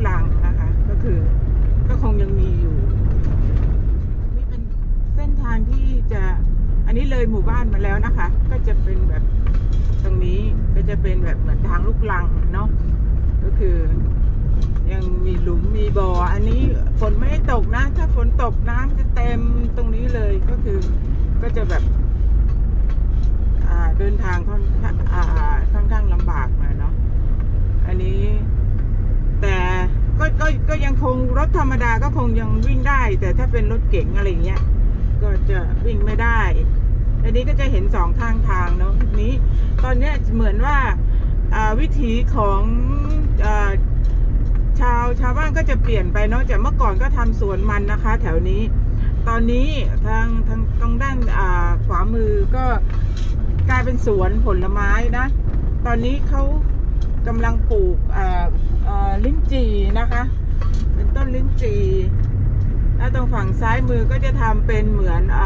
เป็นดินลูกลังนะคะ ก็คือก็คงยังมีอยู่ นี่เป็นเส้นทางที่จะอันนี้เลยหมู่บ้านมาแล้วนะคะ ก็จะเป็นแบบตรงนี้ก็จะเป็นแบบเหมือนทางลูกลังเนาะก็คือ ยังมีหลุมมีบ่อ อันนี้ฝนไม่ได้ตกนะ ถ้าฝนตกน้ำจะเต็มตรงนี้เลยก็คือก็จะแบบเดินทางค่อนข้างอ่าค่อนข้างลำบากหน่อยเนาะอันนี้ ก็ก็ยังคงรถธรรมดาก็คงยังวิ่งได้ แต่ถ้าเป็นรถเก๋งอะไรเงี้ยก็จะวิ่งไม่ได้อันนี้ก็จะเห็นสองข้างทางเนาะนี้ ตอนเนี้ยเหมือนว่าวิถีของอชาวชาวบ้านก็จะเปลี่ยนไปเนาะจากเมื่อก่อนก็ทำสวนมันนะคะ แถวนี้ ตอนนี้ทางทางตรงด้านขวามือก็กลายเป็นสวนผลไม้นะ ตอนนี้เขา กำลังปลูกลิ้นจี่นะคะ เป็นต้นลิ้นจี่แล้วตรงฝั่งซ้ายมือก็จะทำเป็นเหมือนอ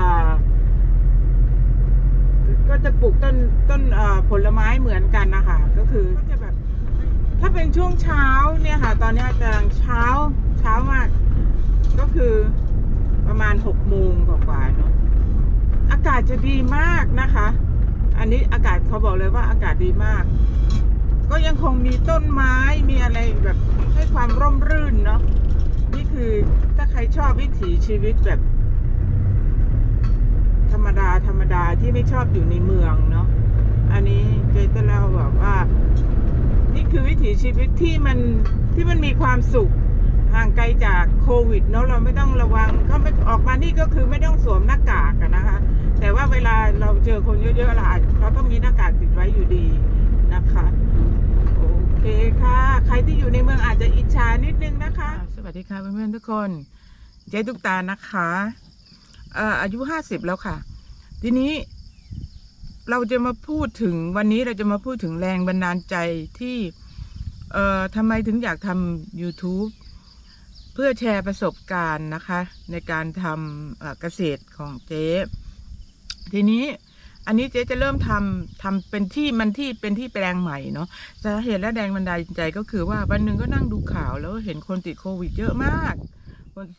ก็จะปลูกต้นต้นผลไม้เหมือนกันนะคะก็คือก็จะแบบถ้าเป็นช่วงเช้าเนี่ยค่ะ ตอนนี้กำลังเช้าเช้ามาก ก็คือประมาณหกโมงกว่าๆเนาะอากาศจะดีมากนะคะ อันนี้อากาศเขาบอกเลยว่าอากาศดีมาก ก็ยังคงมีต้นไม้มีอะไรแบบให้ความร่มรื่นเนาะนี่คือถ้าใครชอบวิถีชีวิตแบบ ธรรมดาธรรมดาที่ไม่ชอบอยู่ในเมืองเนาะอันนี้เจจะเล่าบอกว่า นี่คือวิถีชีวิตที่มันที่มันมีความสุขห่างไกลจากโควิดเนาะเราไม่ต้องระวังเขาไม่ออกมานี่ก็คือไม่ต้องสวมหน้ากากนะคะ แต่ว่าเวลาเราเจอคนเยอะๆเราอาจเราต้องมีหน้ากากติดไว้อยู่ดีนะคะ เคค่ะ ใครที่อยู่ในเมืองอาจจะอิจฉานิดนึงนะคะ สวัสดีค่ะเพื่อนๆทุกคน เจ๊ตุ๊กตานะคะเอ่ออายุห้าสิบแล้วค่ะ ทีนี้ เราจะมาพูดถึงวันนี้เราจะมาพูดถึงแรงบันดาลใจที่เอ่อทำไมถึงอยากทำ YouTube เพื่อแชร์ประสบการณ์นะคะ ในการทำเอ่อเกษตรของเจ๊ ทีนี้ อันนี้เจ๊จะเริ่มทำทำเป็นที่มันที่เป็นที่แปลงใหม่เนาะสาเหตุและแรงบันดาลใจก็คือว่าวันหนึ่งก็นั่งดูข่าวแล้วเห็นคนติดโควิดเยอะมาก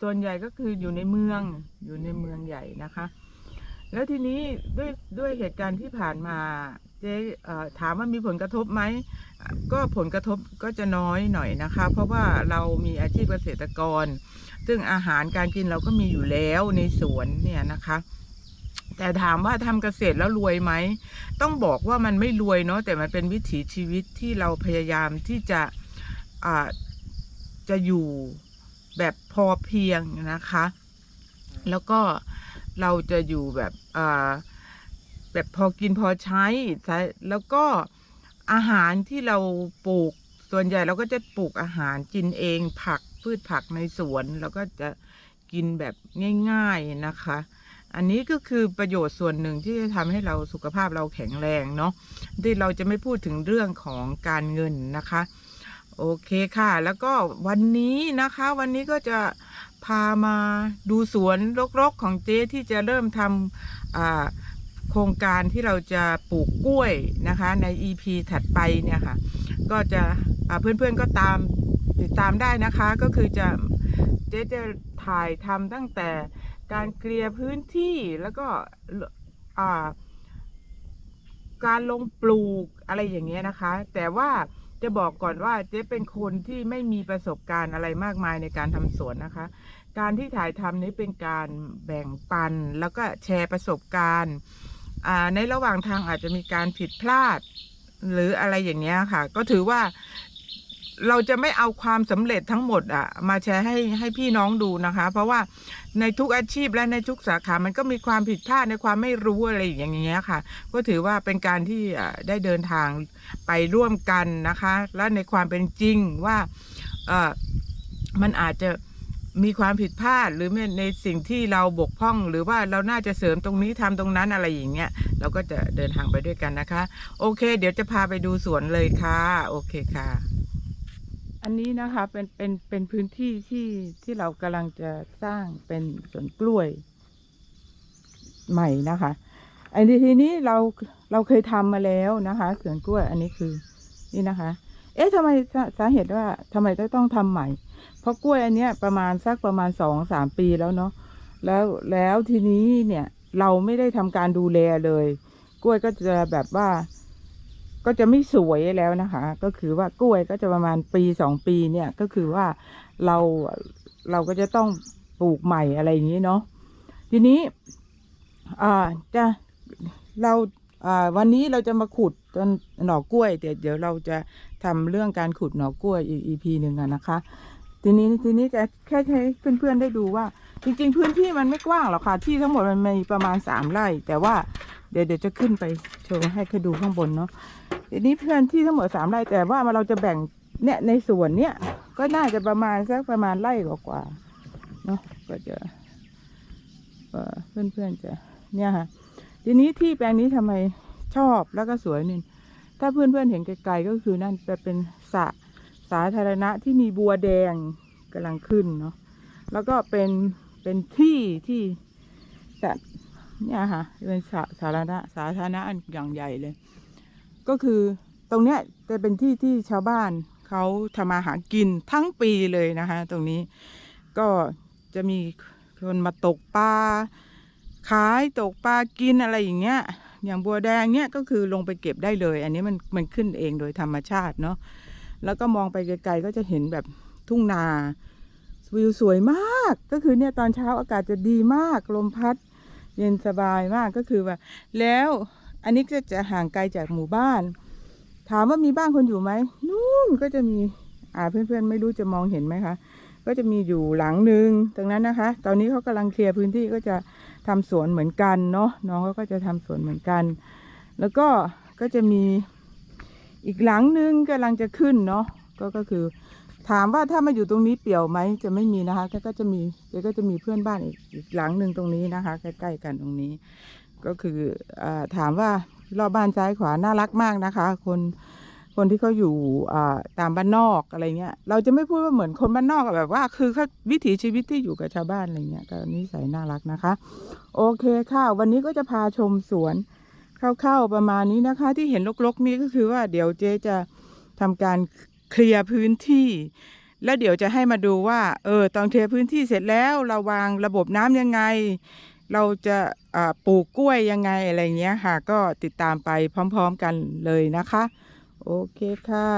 ส่วนใหญ่ก็คืออยู่ในเมืองอยู่ในเมืองใหญ่นะคะ แล้วทีนี้ด้วยด้วยเหตุการณ์ที่ผ่านมาเจ๊ถามว่ามีผลกระทบไหมก็ผลกระทบก็จะน้อยหน่อยนะคะ เพราะว่าเรามีอาชีพเกษตรกร ซึ่งอาหารการกินเราก็มีอยู่แล้วในสวนเนี่ยนะคะ แต่ถามว่าทำเกษตรแล้วรวยไหม ต้องบอกว่ามันไม่รวยเนาะแต่มันเป็นวิถีชีวิตที่เราพยายามที่จะอ่าจะอยู่แบบพอเพียงนะคะ แล้วก็เราจะอยู่แบบอ่าแบบพอกินพอใช้ใช้แล้วก็อาหารที่เราปลูกส่วนใหญ่เราก็จะปลูกอาหารกินเองผักพืชผักในสวนเราก็จะกินแบบง่าย ๆนะคะ อันนี้ก็คือประโยชน์ส่วนหนึ่งที่จะทำให้เราสุขภาพเราแข็งแรงเนาะที่เราจะไม่พูดถึงเรื่องของการเงินนะคะ โอเคค่ะ แล้วก็วันนี้นะคะ วันนี้ก็จะพามาดูสวนรกๆของเจ๊ที่จะเริ่มทำโครงการที่เราจะปลูกกล้วยนะคะ ใน EP ถัดไปเนี่ยค่ะ ก็จะเพื่อนๆก็ตามติดตามได้นะคะ ก็คือจะเจ๊จะถ่ายทำตั้งแต่ การเคลียร์พื้นที่แล้วก็การลงปลูกอะไรอย่างเงี้ยนะคะ แต่ว่าจะบอกก่อนว่าเจ๊เป็นคนที่ไม่มีประสบการณ์อะไรมากมายในการทำสวนนะคะ การที่ถ่ายทำนี้เป็นการแบ่งปันแล้วก็แชร์ประสบการณ์ในระหว่างทางอาจจะมีการผิดพลาดหรืออะไรอย่างเงี้ยค่ะ ก็ถือว่า เราจะไม่เอาความสำเร็จทั้งหมดอะมาแชร์ให้ให้พี่น้องดูนะคะ เพราะว่าในทุกอาชีพและในทุกสาขามันก็มีความผิดพลาดในความไม่รู้อะไรอย่างเงี้ยค่ะ ก็ถือว่าเป็นการที่ได้เดินทางไปร่วมกันนะคะ และในความเป็นจริงว่าเออมันอาจจะมีความผิดพลาดหรือในสิ่งที่เราบกพร่อง หรือว่าเราน่าจะเสริมตรงนี้ทำตรงนั้นอะไรอย่างเงี้ยเราก็จะเดินทางไปด้วยกันนะคะ โอเค เดี๋ยวจะพาไปดูสวนเลยค่ะ โอเคค่ะ อันนี้นะคะเป็นเป็นเป็นพื้นที่ที่ที่เรากำลังจะสร้างเป็นสวนกล้วย ใหม่นะคะอันนี้ทีนี้เราเราเคยทำมาแล้วนะคะสวนกล้วย อันนี้คือนี่นะคะ เอ๊ะทำไมสาสาเหตุว่าทำไมต้องทำใหม่ เพราะกล้วยอันเนี้ยประมาณสักประมาณสองสามปีแล้วเนาะแล้วแล้วทีนี้เนี่ยเราไม่ได้ทำการดูแลเลย กล้วยก็จะแบบว่า ก็จะไม่สวยแล้วนะคะ ก็คือว่ากล้วยก็จะประมาณปีสองปีเนี่ยก็คือว่าเราเราก็จะต้องปลูกใหม่อะไรอย่างนี้เนาะทีนี้อ่าจะเราอ่าวันนี้เราจะมาขุดต้นหน่อกล้วยเดี๋ยวเดี๋ยวเราจะทำเรื่องการขุดหน่อกล้วยอีก EP หนึ่งนะคะ ทีนี้ทีนี้จะแค่ให้เพื่อนๆได้ดูว่า จริง ๆ พื้นที่มันไม่กว้างหรอกค่ะที่ทั้งหมดมันมีประมาณสามไร่ แต่ว่า ดี๋ยวเดี๋ยวจะขึ้นไปโชว์ให้เขาดูข้างบนเนาะทีนี้เพื่อนที่ทั้งหมดสามไร่แต่ว่าเราจะแบ่งเนี่ยในส่วนเนี้ยก็น่าจะประมาณสักประมาณไร่กว่าๆเนาะก็จะเอ่อเพื่อนๆจะเนี่ยค่ะทีนี้ที่แปลงนี้ทำไมชอบแล้วก็สวยนี่ถ้าเพื่อนๆเห็นไกลๆก็คือนั่นจะเป็นสระสาธารณะที่มีบัวแดงกำลังขึ้นเนาะแล้วก็เป็นเป็นที่ที่จะ เนี่ยค่ะเป็นสาสาธารณะสาธารณะอันอย่างใหญ่เลย ก็คือตรงเนี้ยจะเป็นที่ที่ชาวบ้านเขาทำมาหากินทั้งปีเลยนะคะ ตรงนี้ก็จะมีคนมาตกปลาขายตกปลากินอะไรอย่างเงี้ย อย่างบัวแดงเนี้ยก็คือลงไปเก็บได้เลย อันนี้มันมันขึ้นเองโดยธรรมชาติเนาะแล้วก็มองไปไกลๆก็จะเห็นแบบทุ่งนาวิวสวยมากก็คือเนี่ยตอนเช้าอากาศจะดีมากลมพัด เย็นสบายมากก็คือว่า แล้วอันนี้ก็จะห่างไกลจากหมู่บ้าน ถามว่ามีบ้านคนอยู่ไหมนู่นก็จะมีอ่าเพื่อนๆ ไม่รู้จะมองเห็นไหมคะ ก็จะมีอยู่หลังหนึ่งตรงนั้นนะคะ ตอนนี้เขากำลังเคลียร์พื้นที่ก็จะทำสวนเหมือนกันเนาะน้องเขาก็จะทำสวนเหมือนกัน แล้วก็ก็จะมีอีกหลังหนึ่งกำลังจะขึ้นเนาะก็ก็คือ ถามว่าถ้ามาอยู่ตรงนี้เปี่ยวไหมจะไม่มีนะคะก็ก็จะมีก็จะมีเพื่อนบ้านอีกอีกหลังหนึ่งตรงนี้นะคะ ใกล้ๆกันตรงนี้ ก็คืออถามว่ารอบบ้านซ้ายขวาน่ารักมากนะคะ คนคนที่เขาอยู่ตามบ้านนอกอะไรเงี้ย เราจะไม่พูดว่าเหมือนคนบ้านนอกแบบว่า คือเขาวิถีชีวิตที่อยู่กับชาวบ้านอะไรเงี้ยก็นิสัยน่ารักนะคะ โอเคค่ะ วันนี้ก็จะพาชมสวนเข้าๆประมาณนี้นะคะ ที่เห็นรกๆนี้ก็คือว่าเดี๋ยวเจ๊จะทำการ เคลียร์พื้นที่ แล้วเดี๋ยวจะให้มาดูว่า เออ ตอนเคลียร์พื้นที่เสร็จแล้วเราวางระบบน้ำยังไง เราจะปลูกกล้วยยังไงอะไรเงี้ยค่ะ ก็ติดตามไปพร้อม ๆ กันเลยนะคะ โอเคค่ะ